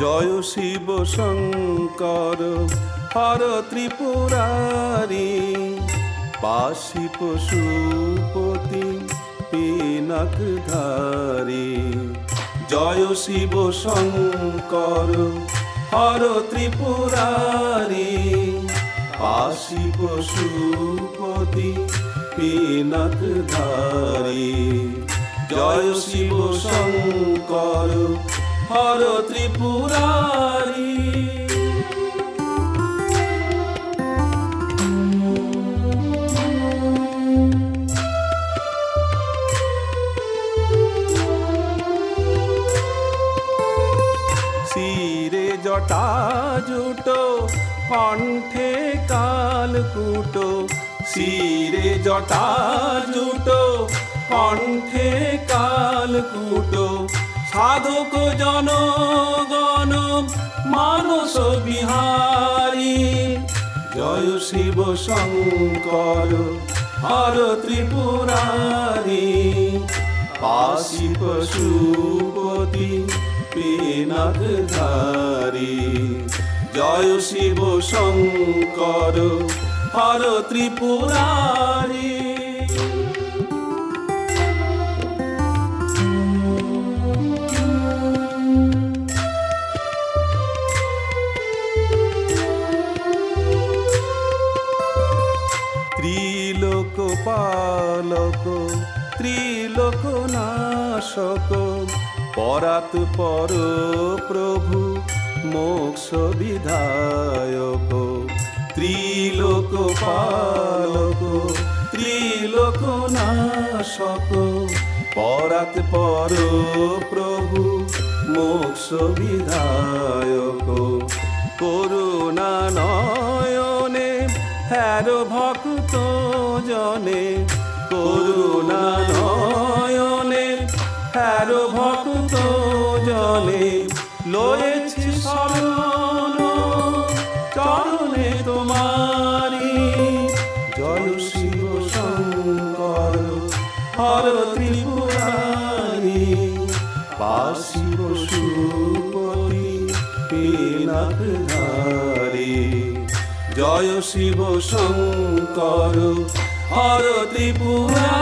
জয় শিব শঙ্কর, হর ত্রিপুরারি। পাশি পশুপতি পিনাক ধারি। জয় শিব শঙ্কর, হর ত্রিপুরারি। পাশি পশুপতি পিনাক ধারি। জয় শিব শঙ্কর হর ত্রিপুরারি। শিরে জটা জুটো কণ্ঠে কালকুটো শিরে জটা জুটো কণ্ঠে কালকুটো সাধক জনগণ, মানস বিহারী। জয় শিব শঙ্কর, হর ত্রিপুরারি। পাশি পশুপতি পিনাক ধারি। জয় শিব শঙ্কর, হর ত্রিপুরারি। ত্রিলোক পালক ত্রিলোক নাশক পরাত পর প্রভু মোক্ষ বিধায়ক ত্রিলোক পালক ত্রিলোক নাশক পরাত পর প্রভু মোক্ষ বিধায়ক করুণা নয়নে হ্যার ভক্ত জনে করুণা নয়নে, হ্যার ভক্ত জনে, লয়েছি শরণ চরণে তোমারি জয় শিব শঙ্কর, হর ত্রিপুরারি পাশি পশুপতি পিনাক ধারি জয় শিব শঙ্কর হর ত্রিপুরারি